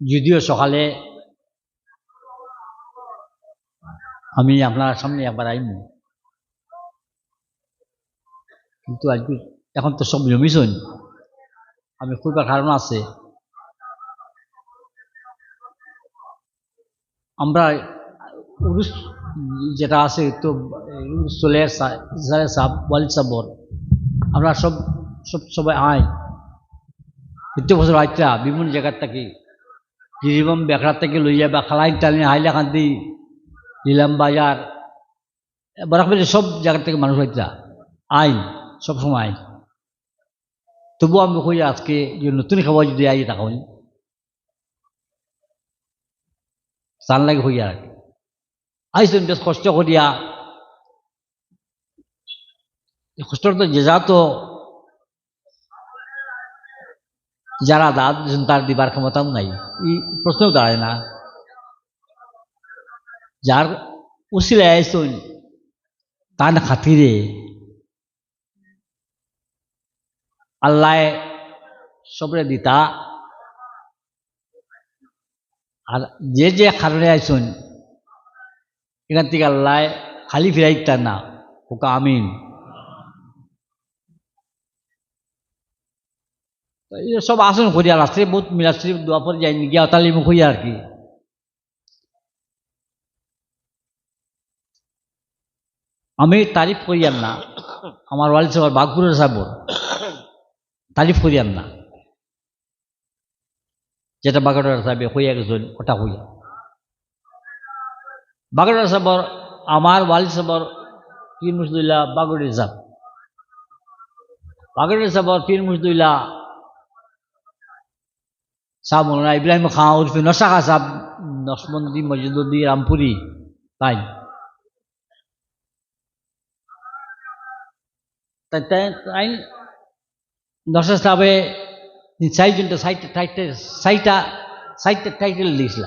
যদিও সকালে আমি আপনার সামনে একবার আইম। কিন্তু আজকে এখন তো সব জমিছন আমি খুববার কারণ আছে। আমরা উরুস যেটা আছে তো সাহ ওয়ালিদ সাবর আমরা সব সব সবাই আয়। প্রত্যেক বছর আইতা বিভিন্ন জায়গার থেকে গিরিবম বেকড়ার থেকে লইয়া বা খালাই টালি হাইলাকান্দি নিলাম বাজার বরাকবাড়ি সব জায়গার থেকে মানুষ আইতা আইন সব সময় আইন। তবু আমি কই আজকে যে নতুন খাবার যদি আই তখন চান লাগে হইয়া আর আইসেন বেশ কষ্ট করিয়া কষ্টর তো যে যা তো যারা দাঁত, তার দিবার ক্ষমতাও নাই। এই প্রশ্নও দাঁড়ায় না। যার উচিলে আইসন তার খাতিরে আল্লাহ সবরে দিতা। আর যে যে কারণে আইসন এখান থেকে আল্লাহ খালি ফিরাইতা না। ওকা আমিন তো এই সব আসন করিয়া রাত্রে বহুত মিলাশ্রী পরে যাই গিয়া তালি মুখ হইয়া আর কি। আমি তারিফ করিয়ান না, আমার ওয়ালিদ সাহেব বাঘপুরের সাহেব তারিফ করিয়ান না। যেটা বাগড়ার সাহেব হইয়া গেছেন ওটা হইয়া। বাগড়ার সাহেবর আমার ওয়ালিদ সাহেবর পীর মুসদুল্লাহ বাগড়ির সাহেব। বাগড়ির সাহেবর পীর মুসদুল্লাহ সাহ মৌলানা ইব্রাহিম খাঁ উর্ফে নশা খা সাহ নসমন্দি মজিদুদ্দি রামপুরি তাই তাই নশা সাহেবে চাইজনটা সাইটটা টাইটে, সাইটা সাইটটা টাইটেল দিয়েছিল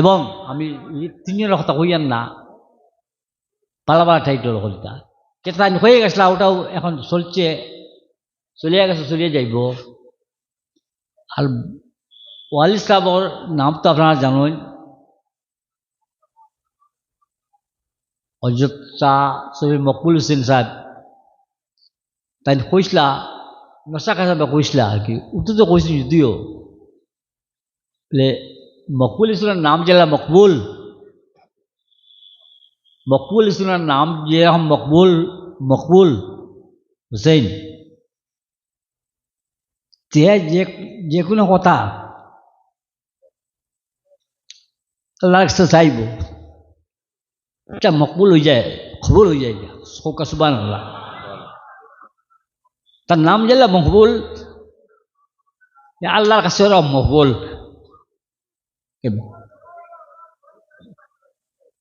এবং আমি এই তিনজনের কথা কইয়ান না পালাবার টাইটেল কলিতা কেটা হয়ে গেছিল, ওটাও এখন চলছে। চলিয়া গেছে, চলিয়ে যাইব। আর ওয়ালিদ সাহেবর নাম তো আপনারা জানেন। হজরত শাহ মকবুল হোসেন সাহেব। তাই কইসলা নশাকা সাহেবে কইসলা আর কি উত্তর তো কইছিল যদিও। বলে, মকবুল ইসলামের নাম যেটা মকবুল মকবুল ইসলামের নাম যেরকম মকবুল মকবুল হুসেন। যে যে কোনো কথা আল্লাহর কাছে চাইব এটা মকবুল হয়ে যায় খবর হয়ে যায় শোকা সুবান আল্লাহ তার নাম যেলা মকবুল এ আল্লাহর কাছে ওরা মকবুল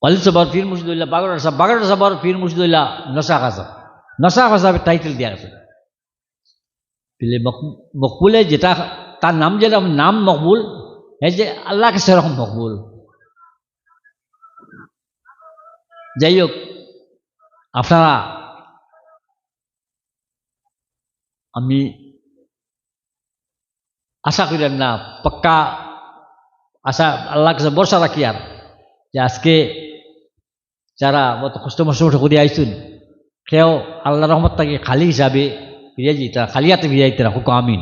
ওয়ালিদ সাবার পীর মুর্শিদুল্লাহ বাগড়া সাহেব বাগড়া সাবার পীর মুর্শিদুল্লাহ নশা কাসা নশা কাসা টাইটেল দেওয়া আছে পেলে মকবুলে যেটা তার নাম যেরকম নাম মকবুল এই যে আল্লাহকে সেরকম মকবুল যাই হোক আপনারা আমি আশা করেন না পাক্কা আশা আল্লাহ কাছে ভরসা রাখি আর যে আজকে যারা কষ্ট মষ্ট করে আইসুন সেও আল্লাহ রহমত তাকে খালি হিসাবে ফিরে যেতে খালি হাতে ফিরে যেতে রাখো আমিন।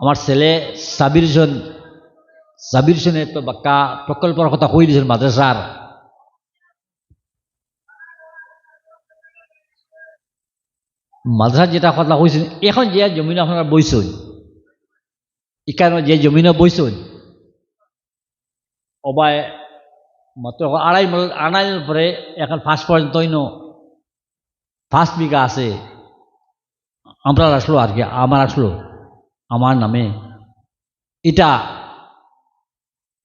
আমার ছেলে সাবির জন সাবির জনে তো বাক্কা প্রকল্পের কথা কই দিয়েছেন মাদ্রাসার? মাদ্রাসার যেটা কথা কইছেন, এখন যে জমিন আপনারা বইছেন এখানে যে জমিনে বইছেন, অবায় মাত্র আড়াই আড়াইয়ের পরে এখন ফার্স্ট পর্যন্ত ফার্স্ট বিঘা আছে। আমরা আসলো আর কি, আমার আসলো, আমার নামে। এটা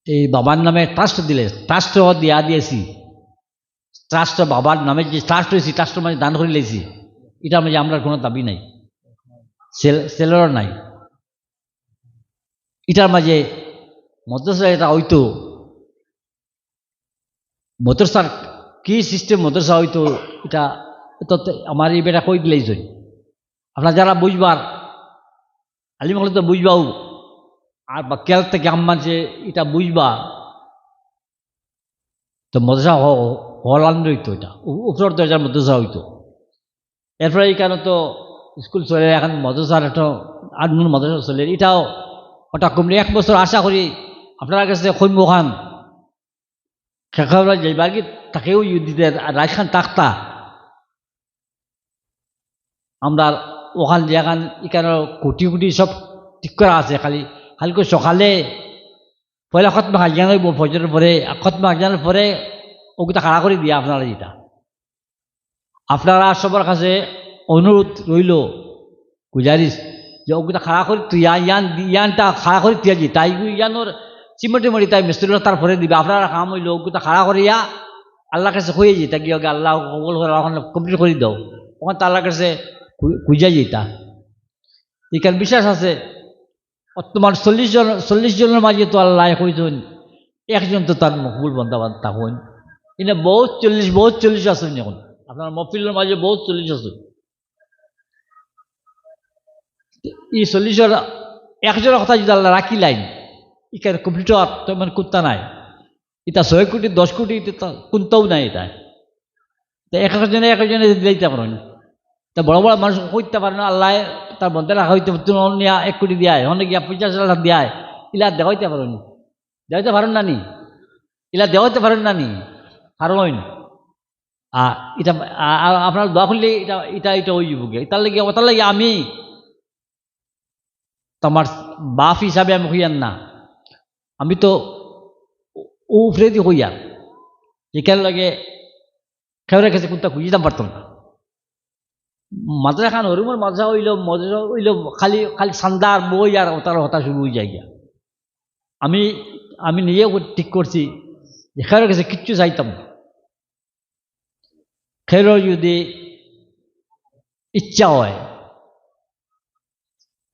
এই বাবার নামে ট্রাস্ট দিলে ট্রাস্ট দিয়া দিয়েছি। ট্রাস্ট বাবার নামে যে ট্রাস্ট হয়েছি ট্রাস্টের মাঝে দান করে লেছি এটা মাঝে আমরা কোনো দাবি নাই। সেল, সেলেরও নাই। এটার মাঝে মদ্রাসা এটা হয়তো মদ্রাসার কি সিস্টেম মদ্রাসা হয়তো এটা তো আমার এই বেটা কই দিলেই জয় আপনার যারা বুঝবার আলিম হলে তো বুঝবাও। আর বা কেল থেকে আম্মানছে এটা বুঝবা, তো মদসা হলান হইতো এটা। উ- উপরের দরজার মদসা হইতো। এরপরে এখানে তো স্কুল চলে, এখন মদসার একটা আর নুন চলে। এটাও ওটা কমলে এক বছর আশা করি আপনার কাছে খৈম খান খেখাওয়া যাইবার কি তাকেও দিতে রাজখান তাক্তা। আমরা ওখান যেখান এখানে কুটি কুটি সব ঠিক করা আছে, খালি খালি করে সকালে পয়লা খতমা হাজিয়ান হইব ফজরের পরে খতমা হাজিয়ানোর পরে ওগুলো খাড়া করে দিয়া আপনারা যেটা আপনারা সবার কাছে অনুরোধ রইল গুজারিস যে ওগুলো খাড়া করে তুই ইয়ান ইয়ানটা খাড়া করে তুই তাই ইয়ানোর চিমটি মরি তাই মিস্ত্রিরা তারপরে দিবে আপনারা কাম হইল ওগুলো খাড়া করিয়া আল্লাহ কাছে হয়ে যেতা কি হোক আল্লাহ কমপ্লিট করে দাও। ওখানে তো আল্লাহর কাছে যেতা এখানে বিশ্বাস আছে তোমার চল্লিশ জন, চল্লিশ জনের মাঝে তো আল্লাহ কইছেন একজন তো তার মকবুল বান্ধা হইন। এনে বহুত চল্লিশ বহুত চল্লিশ আছেন এখন। আপনার মফিলের মাঝে বহুত চল্লিশ আছে। এই চল্লিশের একজনের কথা যদি আল্লাহ রাখি লাইন, এখানে কমপ্লিট হওয়ার তো মানে কুত্তা নাই। এটা ছয় কোটি, দশ কোটি, এটা কোনটাও নাই এটা। এক একজনে এক একজনে দিতে পারেন। তা বড় বড় মানুষ কইতে পারে না আল্লাহ তার বন্ধে রাখা হইতে নিয়া এক কোটি দিয়ায় অনেক গিয়া পঞ্চাশ লাখ দিয়ায় ইলা দেখাইতে পারেন দেখাইতে পারেন না নি ইলা দেখাইতে পারেন না নি আর এটা আপনার দোয়া করলে এটা এটা এটা ওই গিয়ে তার লাগে ওটার লাগে আমি তোমার বাপ হিসাবে আমি হইয়ান না আমি তো উফরে দি হইয়া এখানে লাগে খেয়ে কাছে কোনটা খুঁজিতাম পারতাম না মাদ্রাসা খান হরিমর মাদ্রাসা হইল মাদ্রাসা হইল খালি খালি সান্দার বই আর তার হতা শুরু হয়ে যায়। আমি আমি নিজে ঠিক করছি যে খেয়ের কাছে কিচ্ছু চাইতাম না। খেয়ের যদি ইচ্ছা হয়,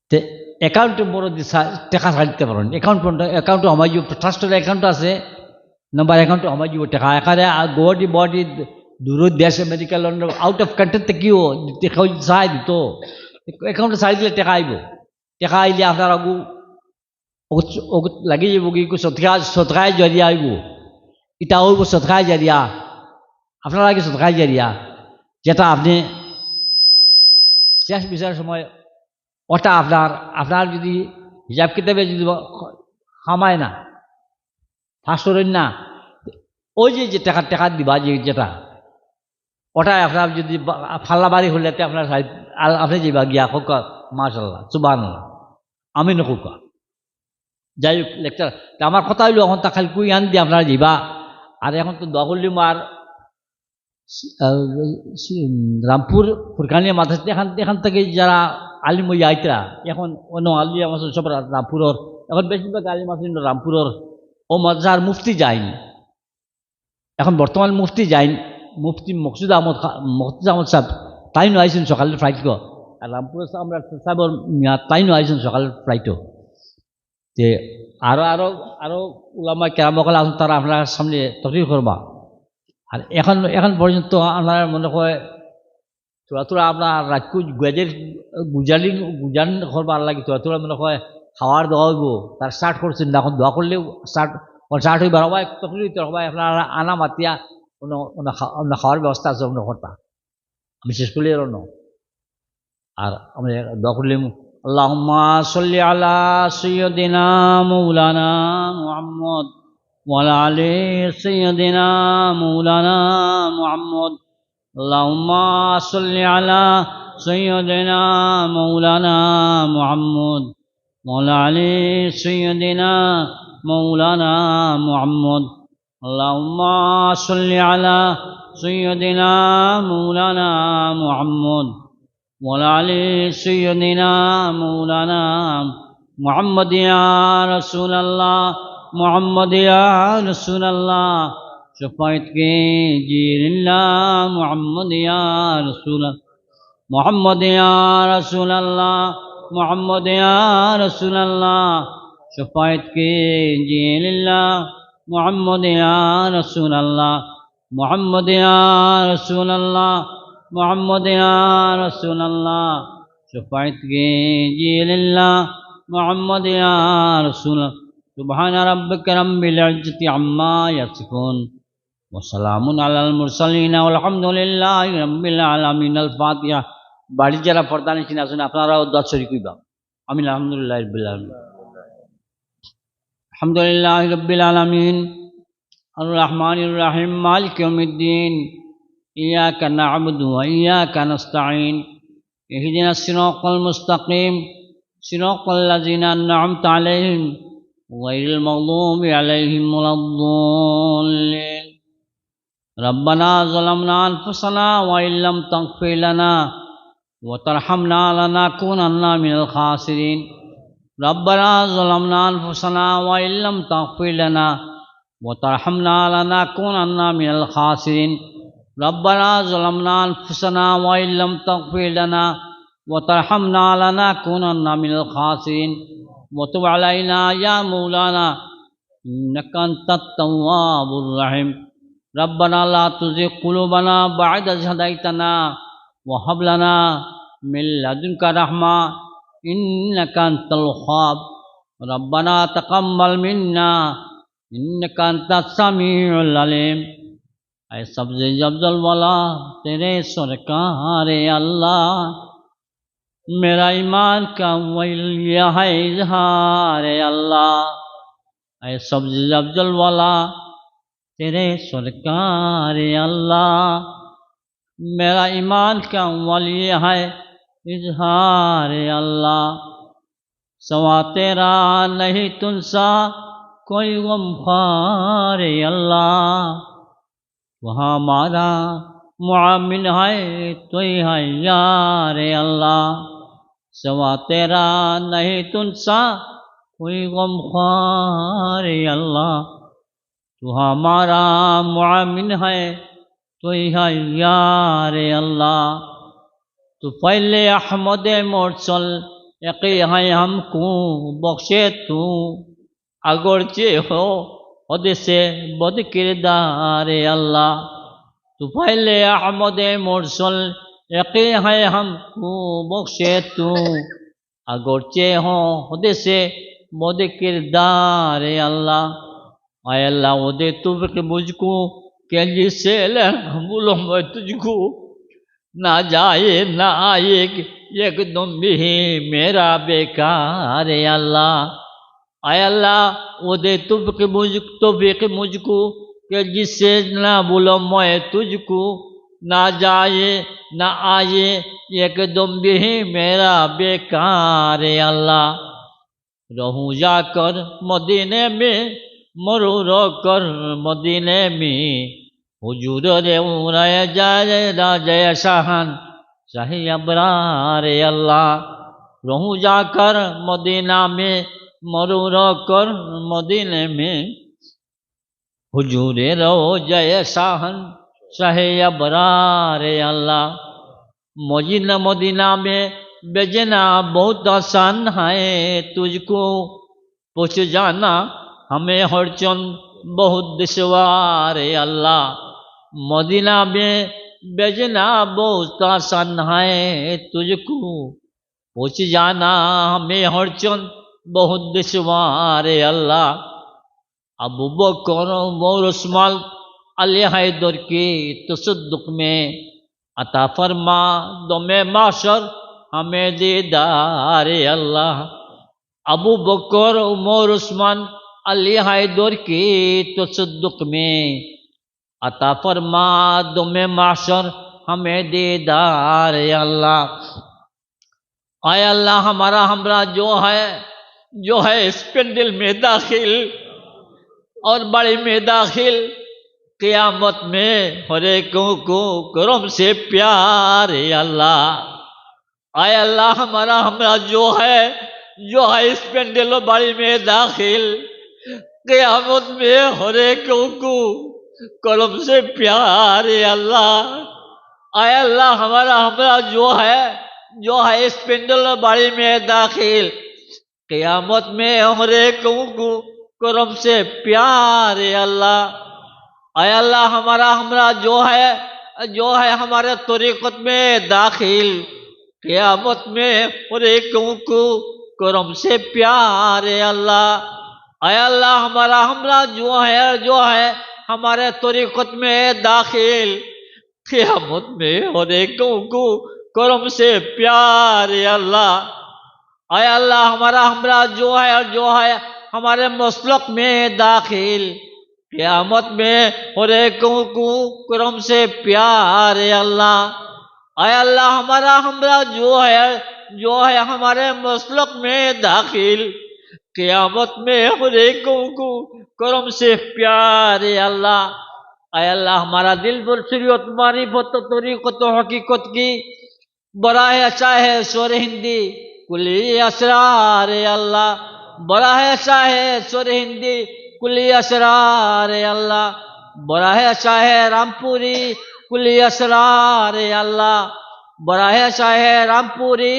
তে অ্যাকাউন্টে বড় দি সা- টাকা ছাড়তে পারেন। অ্যাকাউন্ট অ্যাকাউন্টে আমার যে ট্রাস্টের অ্যাকাউন্ট আছে নাম্বার অ্যাকাউন্টে আমার যে টাকা। এখানে গুয়াহাটি বডি দূর দেশ America London out of country থেকেও টাকা চাই দিত অ্যাকাউন্টে চাই দিলে টাকা আইব টাকা আইলে আপনার আগু ওগুত লাগি যাব কি সৎকা সৎকায় জরিয়া আইব এটা হইব সৎকায় জারিয়া আপনার আগে সৎকায় জারিয়া যেটা আপনি শেষ বিচারের সময় ওটা আপনার আপনার যদি হিসাব কিতাবে যদি খামায় না ফাঁস করেন না ওই যে যে টাকা টাকা দিবা যে যেটা ওটা আপনার যদি ফাল্লা বাড়ি হলে আপনার আপনি যাইবা গিয়া হোক মাশাল্লাহ সুবাহ আমি নকুকা যাই হোক লেকচার আমার কথা হইল এখন তা খালি কুই আন দিয়ে আপনারা যাইবা আর এখন তো আহ, সি- রামপুর ফুরকানিয়া মাথা এখান এখান থেকে যারা আলিম আইতরা এখন অন্য আলিয়া মাসুল সব রামপুরর এখন বেশিরভাগ আলিম মাসুল রামপুরর। ও মাদ্রাসার মুফতি যায়নি। এখন বর্তমান মুফতি যায়নি। মুফতি মকসুদ আহমদ মকসুদ আহমদ সাহেব তাই নো আইসেন সকালের ফ্লাইট গো আর রামপুরের আমরা সাহেবর মিয়া তাই নো সকালের ফ্লাইটও যে আরও আরও আরও ওলামা কেরামকল আসুন তারা আপনার সামনে তকরির করবা। আর এখন এখন পর্যন্ত আপনার মনে হয় তোরা তোরা আপনার রাজকু গুজার গুজারি গুজান করবার লাগে তোরা তোরা মনে হয় খাওয়ার দেওয়া হইব, তার স্টার্ট করছেন। এখন দোয়া করলেও স্টার্ট স্টার্ট হইবার হবাই তকরি তো হবাই আপনার আনা মাতিয়া অন্য অন্য খা- অন্য খাওয়ার ব্যবস্থা আছে অন্য কর্তা আমি শেষ করলে এর অন্য আর আমি দোয়া করলে اللهم صل على سيدنا مولانا محمد وعلى آل سيدنا مولانا محمد اللهم صل على سيدنا مولانا محمد وعلى آل سيدنا مولانا محمد اللهم صل على سيدنا مولانا محمد وعلى سيدنا مولانا محمد يا رسول الله محمد يا رسول الله. شفاعت کے جیر اللہ محمد یا رسول محمد یا رسول اللہ محمد یا رسول اللہ. شفاعت کے جیر اللہ মোহাম্মদ রসুল আল্লাহ মোহাম্মদ রসুল আল্লাহ মোহাম্মদ রসুল আল্লাহ সুফায়ত গে জিল্লা মোহাম্মদ রসুল সুবহান রব্বিক রব্বিল ইজ্জতি আম্মা ইয়াসিফুন وسلام على المرسلين والحمد لله رب العالمين الفاتحة বাড়ির যারা পর্দা নিচ্ছেন আসুন আপনারাও দশ শরীর আমি আলহামদুলিল্লাহ الحمد لله رب العالمين. الرحمن الرحيم مالك يوم الدين إياك نعبد وإياك نستعين. اهدنا الصراط المستقيم صراط الذين أنعمت عليهم غير المغضوب عليهم ولا الضالين. ربنا ظلمنا أنفسنا وإن لم تغفر لنا وترحمنا لنكونن من الخاسرين. ربنا ظلمنا أنفسنا وإن لم تغفر لنا وترحمنا لنكونن من الخاسرين. ربنا ظلمنا أنفسنا وإن لم تغفر لنا وترحمنا لنكونن من الخاسرين. وتب علينا يا مولانا إنك أنت التواب الرحيم. ربنا لا تزغ قلوبنا بعد إذ هديتنا وهب لنا من لدنك رحمة إنك أنت الوهاب ربنا تقبل منا. إنك أنت السميع العليم. اے سبز جبزل والا تیرے سرکار اللہ؟ میرا ایمان کا ویلیہ ہے اظہار اللہ. اے سبز جبزل والا تیرے سرکار اللہ؟ میرا ایمان کا ولی ہے اظہار اللہ۔ سوا تیرا نہیں تنسا، کوئی غمخار اللہ۔ وہاں ہمارا معامل ہے، تو ہے یار اللہ۔ سوا تیرا نہیں تنسا، کوئی غمخار اللہ۔ تو ہمارا معامل ہے، تو ہے یار اللہ۔ तो पहले अहमद मोरसल यकी है हमको बख्शे तू अगरचे हो हदसे बद किरदार अल्लाह तो पहले अहमद मोरसल यकी है हमको बख्शे तू अगरचे हो हदसे बद किरदार अल्लाह आय अल्लाह उदे तुब के मुझको कैली से बुलो मैं तुझको نہ جائے، نہ آئے، ایک دم بھی میرا بیکار اللہ۔ اے اللہ، وہ دے تب کے مجھ تو مجھ کو، کہ جس سے نہ بولو میں تجھ کو۔ نہ جائے، نہ آئے، ایک دم بھی میرا بیکار اللہ۔ رہوں جا کر مدینے میں، مرو رو کر مدینے میں۔ حجور رے رے جائے راجے شاہن شاہی ابرار اللہ۔ رہوں جا کر مدینہ میں، مرو رو کر مدینے میں۔ حجور رو جے شاہن شاہی ابرار اللہ۔ مدینہ مدینہ میں بیجنا بہت آسان ہے تجھ کو۔ پوچھ جانا ہمیں ہر چند بہت دشوار اللہ۔ مدینہ میں بیجنا بہت آسان ہے تجھ کو۔ پوچھ جانا ہمیں ہر چند بہت دشوار اللہ۔ ابو بکر مور عثمان، علی حیدر کی تصدق میں عطا فرما۔ دم معاشر ہمیں دیدار اللہ۔ ابو بکر، عمر، عثمان، علی حیدر کی تصدق میں عطا فرما دم معاشر، ہمیں دیدار اللہ۔ اے اللہ، ہمارا ہمراہ جو ہے جو ہے اس پنڈل میں داخل اور بڑے میں داخل۔ قیامت میں ہر ایکوں کو کرم سے پیار اللہ۔ اے اللہ، ہمارا ہمراہ جو ہے جو ہے اس پنڈل و بڑی میں داخل۔ قیامت میں ہر ایکوں کو قلب سے پیار اللہ۔ اے اللہ، ہمارا ہمارا جو ہے جو ہے اس پنڈل باڑی میں داخل۔ قیامت میں ہمارے کو کرم سے پیار اللہ۔ اے اللہ، ہمارا ہمارا جو ہے جو ہے ہمارے طریقت میں داخل۔ قیامت میں ہمارے کو کرم سے پیار اللہ۔ اے اللہ، ہمارا ہمارا جو ہے جو ہے ہمارے طریقت میں داخل قیامت میں اور ایکوں کو کرم سے پیار اللہ۔ اے اللہ، ہمارا ہمارا جو ہے جو ہے ہمارے مسلک میں داخل قیامت میں اور ایکوں کو کرم سے پیار اللہ۔ اے اللہ، ہمارا ہمارا جو ہے جو ہے ہمارے مسلک میں داخل क़यामत में और एक को करम से प्यारे अल्लाह आय अल्लाह हमारा दिल पर शरीयत मारिफत तरीक़त हकीकत की बड़ा है अच्छा है स्वर हिंदी कुली असरार अल्लाह बड़ा है अच्छा है स्वर हिंदी कुली असरार अल्लाह बड़ा है अच्छा है रामपुरी कुली असरार अल्लाह बड़ा है अच्छा है रामपुरी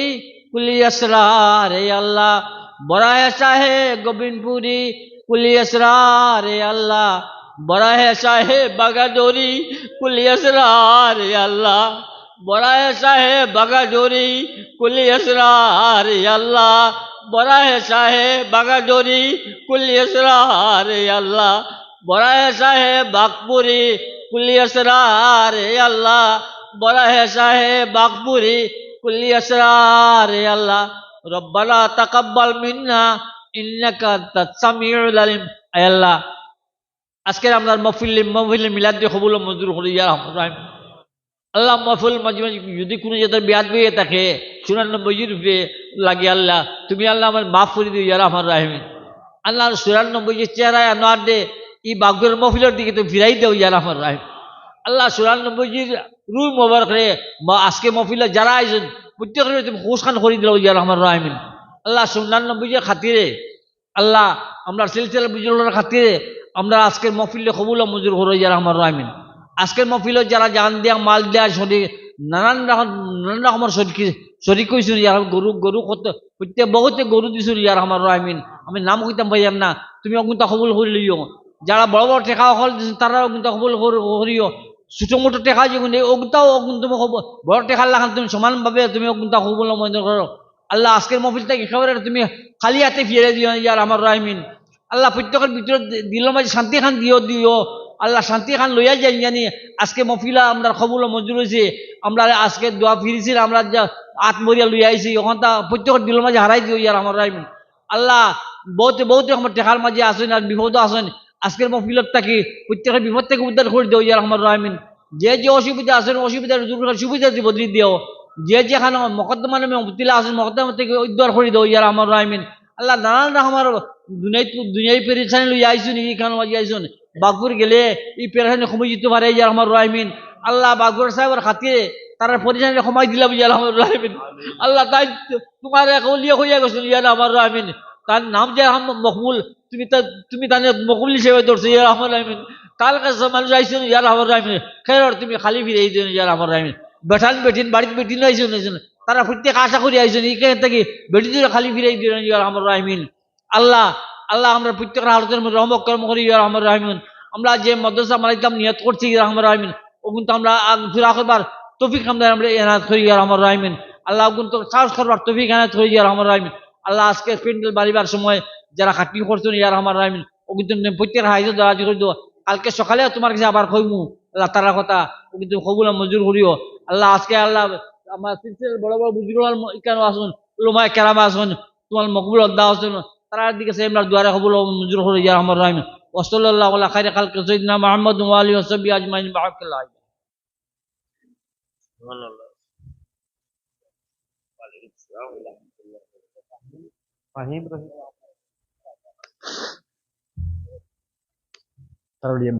कुली असरार अल्लाह بڑا ایسا ہے گوبند پوری کلی اسرار اللہ۔ بڑا ایسا ہے بغادوری کلی اسرار اللہ۔ بڑا ایسا ہے بغادوری کلی اسرار اللہ۔ بڑا ایسا ہے بغادوری کلی اسرار اللہ۔ بڑا ایسا ہے باغپوری، کلی اسرار اللہ۔ بڑا ایسا ہے باغپوری، کلی اسرار اللہ۔ রব্বানা তাকাব্বাল মিন্না, ইন্নাকা তাসামিউল আলিম। আল্লাহ, আজকের আমরা মফিল মফিল মিলাদ হবুল মজুর হরিয়া রহমান আল্লাহ মফুল মজমে যদি কোনো যাদের বিয়াদ বইয়ে থাকে সুনান্ন মজুর লাগে আল্লাহ, তুমি আল্লাহ আমার মাফ করে দিও ইয়া রহমান আল্লাহ সুরান্ন মজির চেহারায় আনোয়ার দে ই বাগুর মফিলের দিকে তো ফিরাই দেও ইয়া রহমান রাহিম। আল্লাহ সুরান্ন মজির রুই মোবারক রে আজকে মফিলে যারা আইসেন প্রত্যেকের তুমি করে দিল আমার রাহমিন আল্লাহ চুরানব্বই যে খাতিরে, আল্লাহ আমরা সিলসিলা বুজুর্গের খাতিরে, আমরা আজকের মফিলে কবুল ও মঞ্জুর করো ইয়ার আমার রাহমিন। আজকের মফিলত যারা জান দেয়া, মাল দেয়া, শরীর, নানান রকম, নানান রকমের শরীর শরীর কইছিল ইয়ার গরু গরু কত প্রত্যেক বহুতে গরু দিছিল ইয়ার আমার রাহমিন। আমি নাম কইতাম ভাইয়ার না, তুমি অগুনতা কবুল করে লিও যারা বড় বড় টেকা হল তারা অগুনতা কবুল করিও। ছোট মোটো টেকা যেগুন অগুনতাও অগুন তুমি কব- বড় টেকার লাগান তুমি সমানভাবে তুমি অগুনতা কবুল ও মঞ্জুর করো আল্লাহ আজকের মফিলটা একেবারে তুমি খালি হাতে ফিরে দিও ইয়ার আমার রাহমিন আল্লাহ প্রত্যেকের ভিতরে দিল মাঝে শান্তি খান দিও দিও আল্লাহ শান্তি খান লইয়া যাই জানি আজকে মফিলা আমরা ও মঞ্জুর হয়েছে আমরা আজকে দোয়া ফিরেছি আমরা যা আত্মরিয়া লইয়া আইছি ওখান তা প্রত্যেকের দিল মাঝে হারাই দিও ইয়ার আমার রাহমিন আল্লাহ বহুত বহুত আমার টেকার মাঝে আসেন আর বিপদ আসেন আজকের মফিলত থাকি, প্রত্যেকের বিপদ থেকে উদ্ধার করে দিও ইয়ার আমার রাহমিন যে যে অসুবিধা আসেন অসুবিধার দূর করে সুবিধা দিয়ে বদলি দিও, যে যেখানে মকদ্দমা নামে মুতিলা আসেন মকদ্দমা থেকে উদ্ধার করে দিও ইয়ার আমার রাহমিন আল্লাহ নানান রকমের দুনিয়ায় দুনিয়ায় পেরেছানি লইয়া আইসুন এইখানে মাঝে আইসুন বাগপুর গেলে এই পেরেছানি সময় দিতে পারে ইয়ার আমার রাহমিন আল্লাহ বাগপুর সাহেবের খাতিরে তারা পরিচালনা সময় দিলাম ইয়ার আমার রাহমিন আল্লাহ তাই তোমার এক লিয়ে হইয়া গেছিল ইয়ার আমার রাহমিন তার নাম যে আহম মকবুল, তুমি তা, তুমি তাহলে মকবুল হিসেবে ধরছো ইয়ার আমার রাহমিন কাল কাছে মানুষ আইসুন ইয়ার আমার রাহমিন খের তুমি খালি ফিরে আইসুন ইয়ার আমার রাহমিন বেঠান, বেঠিন বাড়িতে বেটিন আইসুন আইসুন তারা প্রত্যেক আশা করি আইসুন এইখানে থেকে বেটি দূরে খালি ফিরে দিলেন ইয়ার আমার রাহমিন আল্লাহ আল্লাহ আমরা প্রত্যেকের আলোচনার মধ্যে রহমত কর্ম করি ইয়ার আমার রাহমিন আমরা যে মাদ্রাসা মালিকাম নিয়ত করছি ইয়ার আমার রাহমিন ও কিন্তু আমরা ফিরা করবার তফিক আমরা এনায়ত করি ইয়ার আমার রাহমিন। আল্লাহ কিন্তু সাহস করবার তফিক এনায়ত করি ইয়ার আমার রাহমিন। আল্লাহ আজকে প্যান্ডেল বাড়িবার সময় যারা খাটনি করছেন ইয়ার আমার রাহমিন ও কিন্তু প্রত্যেকের হাইজত দেওয়া করে দেবো কালকে সকালে তোমার কাছে আবার কইমু, আল্লাহ তারা কথা ও কিন্তু কবুল মজুর করিও। আল্লাহ আজকে আল্লাহ আমার সিলসিলার বড় বড় বুজুর্গ কেন আসুন লোমায় কেরামা আসুন, তোমার মকবুল অদ্দা আসুন তারার দিকে সে আমরা দুয়ারে কবুল ও মঞ্জুর করে, ইয়া আমার রাহিম ওসল্লাহ আল্লাহ খাইর খালকে সৈয়দনা মুহাম্মদ ওয়া আলিহি ওয়া সাহবিহি আজমাইন বারাকাল্লাহ তারা